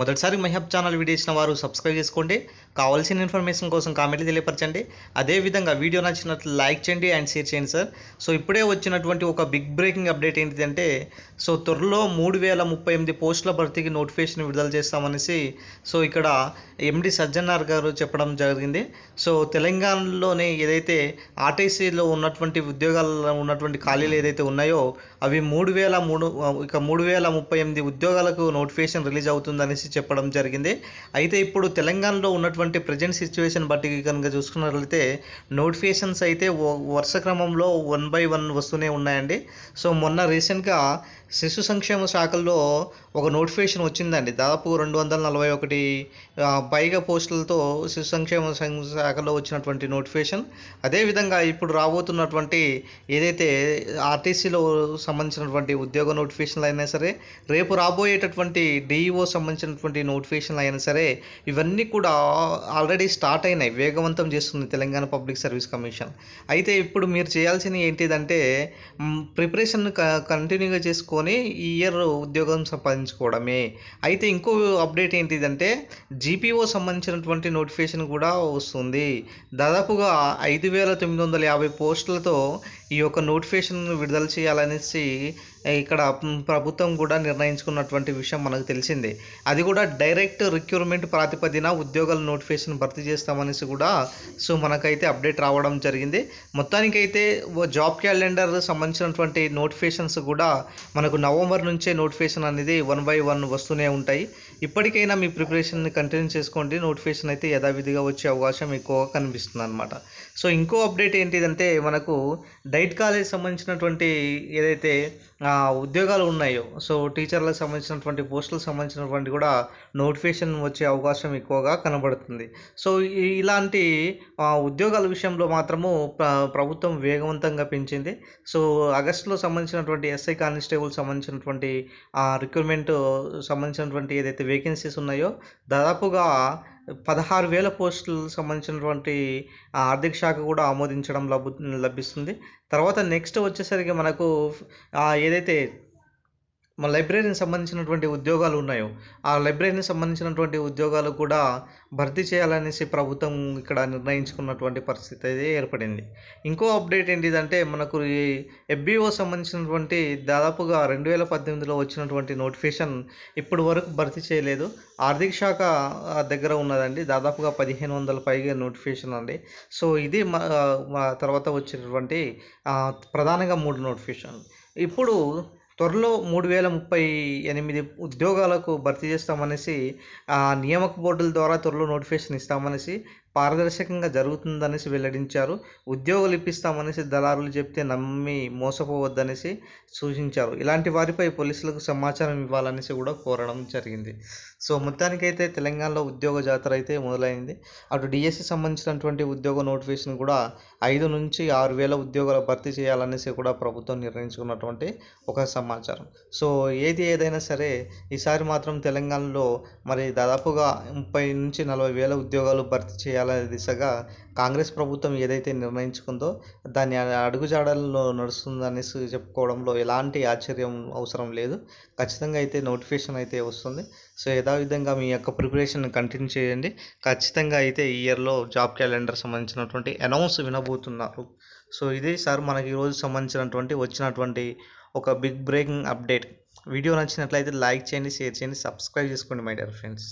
మొదటిసారి మహబ్ channel video ఇచ్చిన వారు సబ్స్క్రైబ్ చేసుకోండి. కావాల్సిన ఇన్ఫర్మేషన్ కోసం కామెంట్లు తెలియపరచండి. అదేవిధంగా వీడియో నచ్చినట్లు లైక్ చేయండి అండ్ షేర్ చేయండి సార్. సో ఇప్పుడే వచ్చినటువంటి ఒక బిగ్ బ్రేకింగ్ అప్డేట్ ఏంటిదంటే సో త్వరలో మూడు వేల ముప్పై ఎనిమిది పోస్టుల భర్తీకి నోటిఫికేషన్ విడుదల చేస్తామనేసి సో ఇక్కడ ఎండి సజ్జనార్ గారు చెప్పడం జరిగింది. సో తెలంగాణలోనే ఏదైతే ఆర్టీసీలో ఉన్నటువంటి ఉద్యోగాల్లో ఉన్నటువంటి ఖాళీలు ఏదైతే ఉన్నాయో అవి మూడు వేల మూడు ఇక మూడు వేల ముప్పై ఎనిమిది ఉద్యోగాలకు నోటిఫికేషన్ రిలీజ్ అవుతుందనేసి చెప్పడం జరిగింది. అయితే ఇప్పుడు తెలంగాణలో ఉన్నటువంటి ప్రజెంట్ సిచ్యువేషన్ బట్టి కనుక చూసుకున్నట్లయితే నోటిఫికేషన్స్ అయితే వరుస క్రమంలో వన్ బై వన్ వస్తూనే ఉన్నాయండి. సో మొన్న రీసెంట్గా శిశు సంక్షేమ శాఖల్లో ఒక నోటిఫికేషన్ వచ్చిందండి. దాదాపు రెండు వందల నలభై ఒకటి పైగా పోస్టులతో శిశు సంక్షేమ సం- శాఖలో వచ్చినటువంటి నోటిఫికేషన్. అదేవిధంగా ఇప్పుడు రాబోతున్నటువంటి ఏదైతే ఆర్టీసీలో సంబంధించినటువంటి ఉద్యోగ నోటిఫికేషన్లు అయినా సరే రేపు రాబోయేటటువంటి డిఈఓ సంబంధించినటువంటి నోటిఫికేషన్లు అయినా సరే ఇవన్నీ కూడా ఆల్రెడీ స్టార్ట్ అయినాయి. వేగవంతం చేస్తుంది తెలంగాణ పబ్లిక్ సర్వీస్ కమిషన్. అయితే ఇప్పుడు మీరు చేయాల్సింది ఏంటిదంటే ప్రిపరేషన్ కంటిన్యూగా చేసుకో చదువుకొని ఈ ఇయర్ ఉద్యోగం సంపాదించుకోవడమే. అయితే ఇంకో అప్డేట్ ఏంటిదంటే జీపీఓ సంబంధించినటువంటి నోటిఫికేషన్ కూడా వస్తుంది. దాదాపుగా ఐదు వేల తొమ్మిది వందల యాభై పోస్టులతో ఈ యొక్క నోటిఫికేషన్ విడుదల చేయాలనేసి ఇక్కడ ప్రభుత్వం కూడా నిర్ణయించుకున్నటువంటి విషయం మనకు తెలిసిందే. అది కూడా డైరెక్ట్ రిక్రూట్మెంట్ ప్రాతిపదిన ఉద్యోగాల నోటిఫికేషన్ భర్తీ చేస్తామనేసి కూడా సో మనకైతే అప్డేట్ రావడం జరిగింది. మొత్తానికైతే జాబ్ క్యాలెండర్ సంబంధించినటువంటి నోటిఫికేషన్స్ కూడా మనకు నవంబర్ నుంచే నోటిఫికేషన్ అనేది వన్ బై వన్ వస్తూనే ఉంటాయి. ఇప్పటికైనా మీ ప్రిపరేషన్ని కంటిన్యూ చేసుకోండి. నోటిఫికేషన్ అయితే యథావిధిగా వచ్చే అవకాశం ఎక్కువగా కనిపిస్తుంది అనమాట సో ఇంకో అప్డేట్ ఏంటిదంటే మనకు డైట్ కాలేజ్ సంబంధించినటువంటి ఏదైతే ఉద్యోగాలు ఉన్నాయో సో టీచర్లకు సంబంధించినటువంటి పోస్టులకు సంబంధించినటువంటి కూడా నోటిఫికేషన్ వచ్చే అవకాశం ఎక్కువగా కనబడుతుంది. సో ఇలాంటి ఉద్యోగాల విషయంలో మాత్రము ప్రభుత్వం వేగవంతంగా పెంచింది. సో ఆగస్టులో సంబంధించినటువంటి ఎస్ఐ కానిస్టేబుల్ సంబంధించినటువంటి రిక్రూట్మెంట్ సంబంధించినటువంటి ఏదైతే వేకెన్సీస్ ఉన్నాయో దాదాపుగా పదహారు వేల పోస్టులు సంబంధించినటువంటి ఆర్థిక శాఖ కూడా ఆమోదించడం లభి లభిస్తుంది. తర్వాత నెక్స్ట్ వచ్చేసరికి మనకు ఏదైతే మన లైబ్రరీకి సంబంధించినటువంటి ఉద్యోగాలు ఉన్నాయో ఆ లైబ్రరీకి సంబంధించినటువంటి ఉద్యోగాలు కూడా భర్తీ చేయాలనేసి ప్రభుత్వం ఇక్కడ నిర్ణయించుకున్నటువంటి పరిస్థితి అయితే ఏర్పడింది. ఇంకో అప్డేట్ ఏంటిదంటే మనకు ఈ ఎఫ్బిఓ సంబంధించినటువంటి దాదాపుగా రెండు వేల పద్దెనిమిదిలో వచ్చినటువంటి నోటిఫికేషన్ ఇప్పటి వరకు భర్తీ చేయలేదు. ఆర్థిక శాఖ దగ్గర ఉన్నదండి. దాదాపుగా పదిహేను వందల పైగా నోటిఫికేషన్ అండి. సో ఇది మా తర్వాత వచ్చినటువంటి ప్రధానంగా మూడు నోటిఫికేషన్ ఇప్పుడు త్వరలో మూడు వేల ముప్పై ఎనిమిది ఉద్యోగాలకు భర్తీ చేస్తామనేసి ఆ, నియామక బోర్డుల ద్వారా త్వరలో నోటిఫికేషన్ ఇస్తామనేసి పారదర్శకంగా జరుగుతుందనేసి వెల్లడించారు. ఉద్యోగులు ఇప్పిస్తామనేసి దళారులు చెప్తే నమ్మి మోసపోవద్దనేసి సూచించారు. ఇలాంటి వారిపై పోలీసులకు సమాచారం ఇవ్వాలనేసి కూడా కోరడం జరిగింది. సో మొత్తానికైతే తెలంగాణలో ఉద్యోగ జాతర అయితే మొదలైంది. అటు డిఎస్సి సంబంధించినటువంటి ఉద్యోగ నోటిఫికేషన్ కూడా ఐదు నుంచి ఆరు వేల ఉద్యోగాలు భర్తీ చేయాలనేసి కూడా ప్రభుత్వం నిర్ణయించుకున్నటువంటి ఒక సమాచారం. సో ఏది ఏదైనా సరే ఈసారి మాత్రం తెలంగాణలో మరి దాదాపుగా ముప్పై నుంచి నలభై వేల ఉద్యోగాలు భర్తీ చేయాలనే దిశగా కాంగ్రెస్ ప్రభుత్వం ఏదైతే నిర్ణయించుకుందో దాన్ని అడుగుజాడల్లో నడుస్తుందనేసి చెప్పుకోవడంలో ఎలాంటి ఆశ్చర్యం అవసరం లేదు. ఖచ్చితంగా అయితే నోటిఫికేషన్ అయితే వస్తుంది. సో యథావిధంగా మీ యొక్క ప్రిపరేషన్ కంటిన్యూ చేయండి. ఖచ్చితంగా అయితే ఈ ఇయర్లో జాబ్ క్యాలెండర్ సంబంధించినటువంటి అనౌన్స్ వినబోతున్నారు. సో ఇది సార్ మనకి ఈరోజు సంబంధించినటువంటి వచ్చినటువంటి ఒక బిగ్ బ్రేకింగ్ అప్డేట్. వీడియో నచ్చినట్లయితే లైక్ చేయండి షేర్ చేయండి సబ్స్క్రైబ్ చేసుకోండి మై డియర్ ఫ్రెండ్స్.